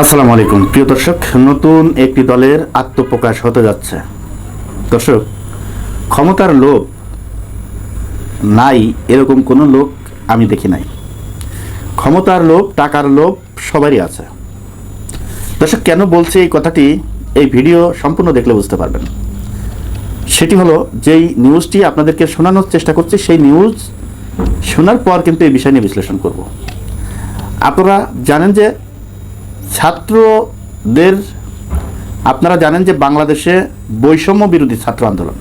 আসসালামু আলাইকুম। প্রিয় দর্শক, নতুন একটি দলের আত্মপ্রকাশ হতে যাচ্ছে। দর্শক, ক্ষমতার লোভ নাই এরকম কোনো লোক আমি দেখি নাই। ক্ষমতার লোভ, টাকার লোভ সবারই আছে। দর্শক, কেন বলছি এই কথাটি? এই ভিডিও সম্পূর্ণ দেখলে বুঝতে পারবেন। সেটি হলো, যেই নিউজটি আপনাদেরকে শোনানোর চেষ্টা করছি, সেই নিউজ শোনার পর কিন্তু এই বিষয় নিয়ে বিশ্লেষণ করব। আপনারা জানেন যে ছাত্রদের, আপনারা জানেন যে বাংলাদেশে বৈষম্য বিরোধী ছাত্র আন্দোলন।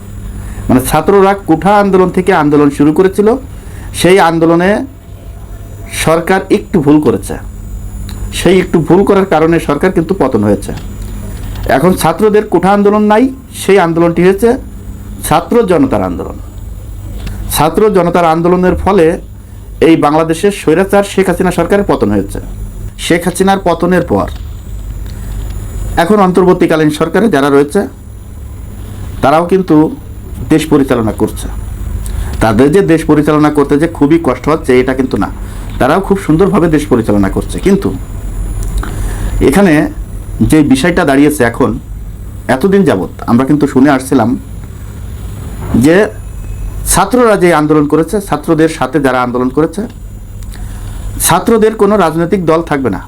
মানে ছাত্ররা কুঠা আন্দোলন থেকে আন্দোলন শুরু করেছিল। সেই আন্দোলনে সরকার একটু ভুল করেছে। সেই একটু ভুল করার কারণে সরকার কিন্তু পতন হয়েছে। এখন ছাত্রদের কুঠা আন্দোলন নাই, সেই আন্দোলনটি হয়েছে ছাত্র জনতার আন্দোলন। ছাত্র জনতার আন্দোলনের ফলে এই বাংলাদেশের স্বৈরাচার শেখ হাসিনা সরকারের পতন হয়েছে। শেখ হাসিনার পতনের পর। এখন অন্তর্বর্তীকালীন সরকারে যারা রয়েছে, তারাও কিন্তু দেশ পরিচালনা করছে। তাদের যে দেশ পরিচালনা করতে যে খুবই কষ্ট হচ্ছে, এটা কিন্তু না। তারাও খুব সুন্দরভাবে দেশ পরিচালনা করছে। কিন্তু এখানে যে বিষয়টা দাঁড়িয়েছে এখন, এতদিন যাবৎ আমরা কিন্তু শুনে আসছিলাম যে ছাত্ররা যে আন্দোলন করেছে, ছাত্রদের সাথে যারা আন্দোলন করেছে ছাত্রদের কোনো রাজনৈতিক দল থাকবে না।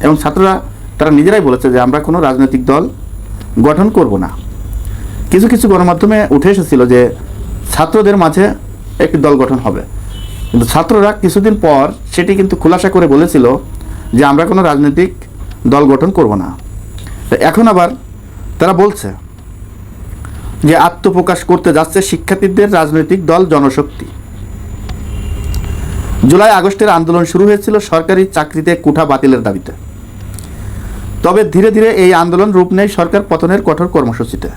এবং ছাত্ররা, তারা নিজেরাই বলেছে যে আমরা কোনো রাজনৈতিক দল গঠন করব না। কিছু কিছু গণমাধ্যমে উঠে এসেছিল যে ছাত্রদের মাঝে একটি দল গঠন হবে। কিন্তু ছাত্ররা কিছুদিন পর সেটি কিন্তু খোলাসা করে বলেছিল যে আমরা কোনো রাজনৈতিক দল গঠন করব না। এখন আবার তারা বলছে যে আত্মপ্রকাশ করতে যাচ্ছে শিক্ষার্থীদের রাজনৈতিক দল জনশক্তি। জুলাই আগস্টের আন্দোলন শুরু হয়েছিল সরকারি চাকরিতে কুঠা বাতিলের দাবিতে। তবে ধীরে ধীরে এই আন্দোলন রূপ নেয় সরকার পতনের কঠোর কর্মসূচিতে।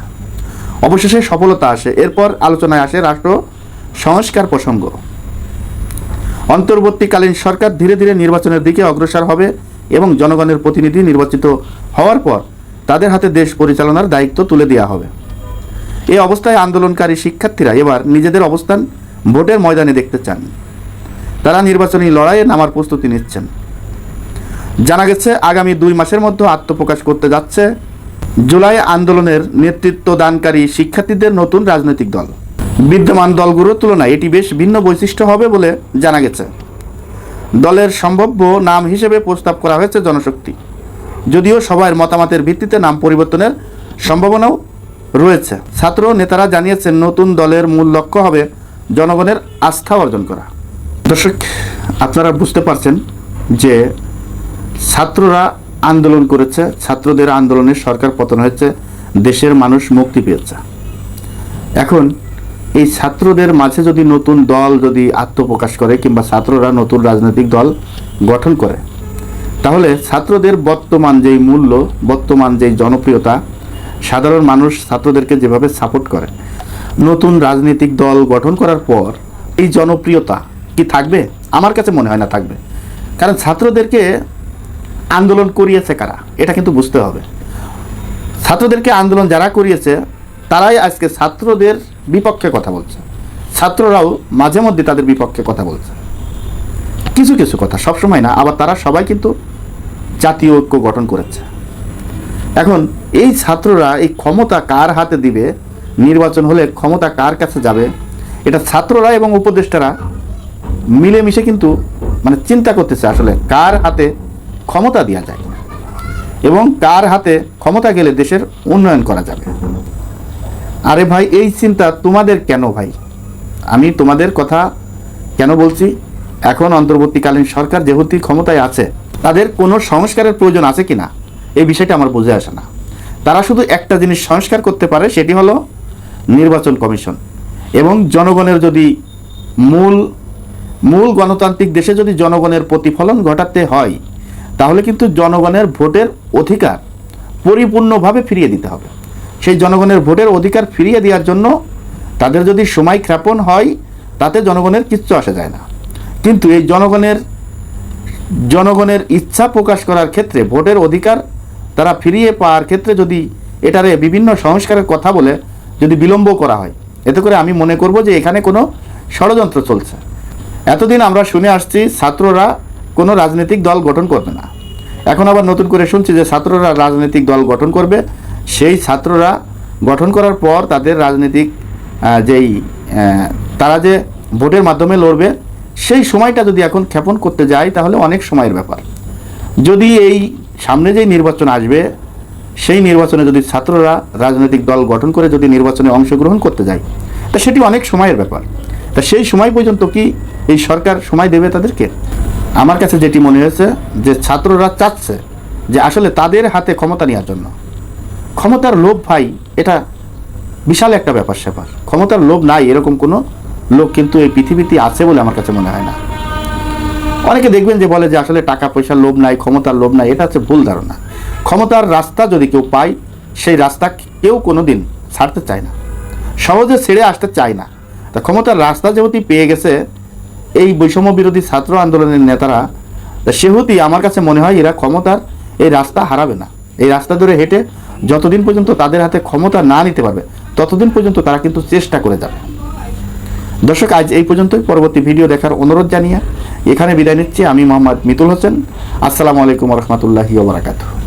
অবশেষে সফলতা আসে, এরপর আলোচনায় আসে রাষ্ট্র সংস্কার প্রসঙ্গ। অন্তর্বর্তীকালীন সরকার ধীরে ধীরে নির্বাচনের দিকে অগ্রসর হবে এবং জনগণের প্রতিনিধি নির্বাচিত হওয়ার পর তাদের হাতে দেশ পরিচালনার দায়িত্ব তুলে দেওয়া হবে। এই অবস্থায় আন্দোলনকারী শিক্ষার্থীরা এবার নিজেদের অবস্থান ভোটের ময়দানে দেখতে চান। তারা নির্বাচনী লড়াইয়ে নামার প্রস্তুতি নিচ্ছেন। জানা গেছে, আগামী দুই মাসের মধ্যে আত্মপ্রকাশ করতে যাচ্ছে জুলাই আন্দোলনের নেতৃত্ব দানকারী শিক্ষার্থীদের নতুন রাজনৈতিক দল। বিদ্যমান দলগুলোর তুলনায় এটি বেশ ভিন্ন বৈশিষ্ট্য হবে বলে জানা গেছে। দলের সম্ভাব্য নাম হিসেবে প্রস্তাব করা হয়েছে জনশক্তি। যদিও সবার মতামতের ভিত্তিতে নাম পরিবর্তনের সম্ভাবনাও রয়েছে। ছাত্র নেতারা জানিয়েছেন, নতুন দলের মূল লক্ষ্য হবে জনগণের আস্থা অর্জন করা। দর্শক, আপনারা বুঝতে পারছেন যে ছাত্ররা আন্দোলন করেছে, ছাত্রদের আন্দোলনে সরকার পতন হয়েছে, দেশের মানুষ মুক্তি পেয়েছে। এখন এই ছাত্রদের মাঝে যদি নতুন দল যদি আত্মপ্রকাশ করে কিংবা ছাত্ররা নতুন রাজনৈতিক দল গঠন করে, তাহলে ছাত্রদের বর্তমান যেই মূল্য, বর্তমান যেই জনপ্রিয়তা, সাধারণ মানুষ ছাত্রদেরকে যেভাবে সাপোর্ট করে, নতুন রাজনৈতিক দল গঠন করার পর এই জনপ্রিয়তা থাকবে? আমার কাছে মনে হয় না থাকবে। কারণ ছাত্রদেরকে আন্দোলন করিয়েছে কারা? এটা কিন্তু বুঝতে হবে। ছাত্রদেরকে আন্দোলন যারা করিয়েছে, তারাই আজকে ছাত্রদের বিপক্ষে কথা বলছে। ছাত্ররাও মাঝে মধ্যে তাদের বিপক্ষে কথা বলছে। কিছু কিছু কথা, সবসময় না, আবার তারা সবাই কিন্তু জাতীয় ঐক্য গঠন করেছে। এখন এই ছাত্ররা এই ক্ষমতা কার হাতে দিবে? নির্বাচন হলে ক্ষমতা কার কাছে যাবে? এটা ছাত্ররা এবং উপদেষ্টারা মিলেমিশে কিন্তু মানে চিন্তা করতেছে আসলে কার হাতে ক্ষমতা দেওয়া যায় এবং কার হাতে ক্ষমতা গেলে দেশের উন্নয়ন করা যাবে। আরে ভাই, এই চিন্তা তোমাদের কেন ভাই? আমি তোমাদের কথা কেন বলছি? এখন অন্তর্বর্তীকালীন সরকার যেহেতু ক্ষমতায় আছে, তাদের কোনো সংস্কারের প্রয়োজন আছে কি না এই বিষয়টা আমার বুঝে আসে না। তারা শুধু একটা জিনিস সংস্কার করতে পারে, সেটি হলো নির্বাচন কমিশন। এবং জনগণের যদি মূল মূল গণতান্ত্রিক দেশে যদি জনগণের প্রতিফলন ঘটাতে হয়, তাহলে কিন্তু জনগণের ভোটের অধিকার পরিপূর্ণভাবে ফিরিয়ে দিতে হবে। সেই জনগণের ভোটের অধিকার ফিরিয়ে দেওয়ার জন্য তাদের যদি সময় ক্ষেপণ হয়, তাতে জনগণের কিচ্ছু আসা যায় না। কিন্তু এই জনগণের জনগণের ইচ্ছা প্রকাশ করার ক্ষেত্রে, ভোটের অধিকার তারা ফিরিয়ে পাওয়ার ক্ষেত্রে যদি এটারে বিভিন্ন সংস্কারের কথা বলে যদি বিলম্ব করা হয়, এতে করে আমি মনে করব যে এখানে কোনো ষড়যন্ত্র চলছে। এতদিন আমরা শুনে আসছি ছাত্ররা কোনো রাজনৈতিক দল গঠন করবে না। এখন আবার নতুন করে শুনছি যে ছাত্ররা রাজনৈতিক দল গঠন করবে। সেই ছাত্ররা গঠন করার পর তাদের রাজনৈতিক যেই তারা যে ভোটের মাধ্যমে লড়বে, সেই সময়টা যদি এখন ক্ষেপণ করতে যায়, তাহলে অনেক সময়ের ব্যাপার। যদি এই সামনে যেই নির্বাচন আসবে, সেই নির্বাচনে যদি ছাত্ররা রাজনৈতিক দল গঠন করে যদি নির্বাচনে অংশগ্রহণ করতে যায়, তা সেটি অনেক সময়ের ব্যাপার। তা সেই সময় পর্যন্ত কি এই সরকার সময় দেবে তাদেরকে? আমার কাছে যেটি মনে হয়েছে যে ছাত্ররা চাচ্ছে যে আসলে তাদের হাতে ক্ষমতা নেওয়ার জন্য। ক্ষমতার লোভ ভাই, এটা বিশাল একটা ব্যাপার স্যাপার। ক্ষমতার লোভ নাই এরকম কোনো লোক কিন্তু এই পৃথিবীতে আছে বলে আমার কাছে মনে হয় না। অনেকে দেখবেন যে বলে যে আসলে টাকা পয়সার লোভ নাই, ক্ষমতার লোভ নাই, এটা হচ্ছে ভুল ধারণা। ক্ষমতার রাস্তা যদি কেউ পায়, সেই রাস্তা কেউ কোনো দিন ছাড়তে চায় না। সহজে ছেড়ে আসতে চায় না। তা ক্ষমতার রাস্তা যেহেতু পেয়ে গেছে, এই বৈষম্য বিরোধী ছাত্র আন্দোলনের নেতারা, তা সেহেতু আমার কাছে মনে হয় এরা ক্ষমতার এই রাস্তা হারাবে না। এই রাস্তা ধরে হেঁটে যতদিন পর্যন্ত তাদের হাতে ক্ষমতা না নিতে পারবে, ততদিন পর্যন্ত তারা কিন্তু চেষ্টা করে যাবে। দর্শক, আজ এই পর্যন্তই। পরবর্তী ভিডিও দেখার অনুরোধ জানিয়ে এখানে বিদায় নিচ্ছি। আমি মোহাম্মদ মিতুল হোসেন। আসসালামু আলাইকুম রহমতুল্লাহি ওবরাকাতুহ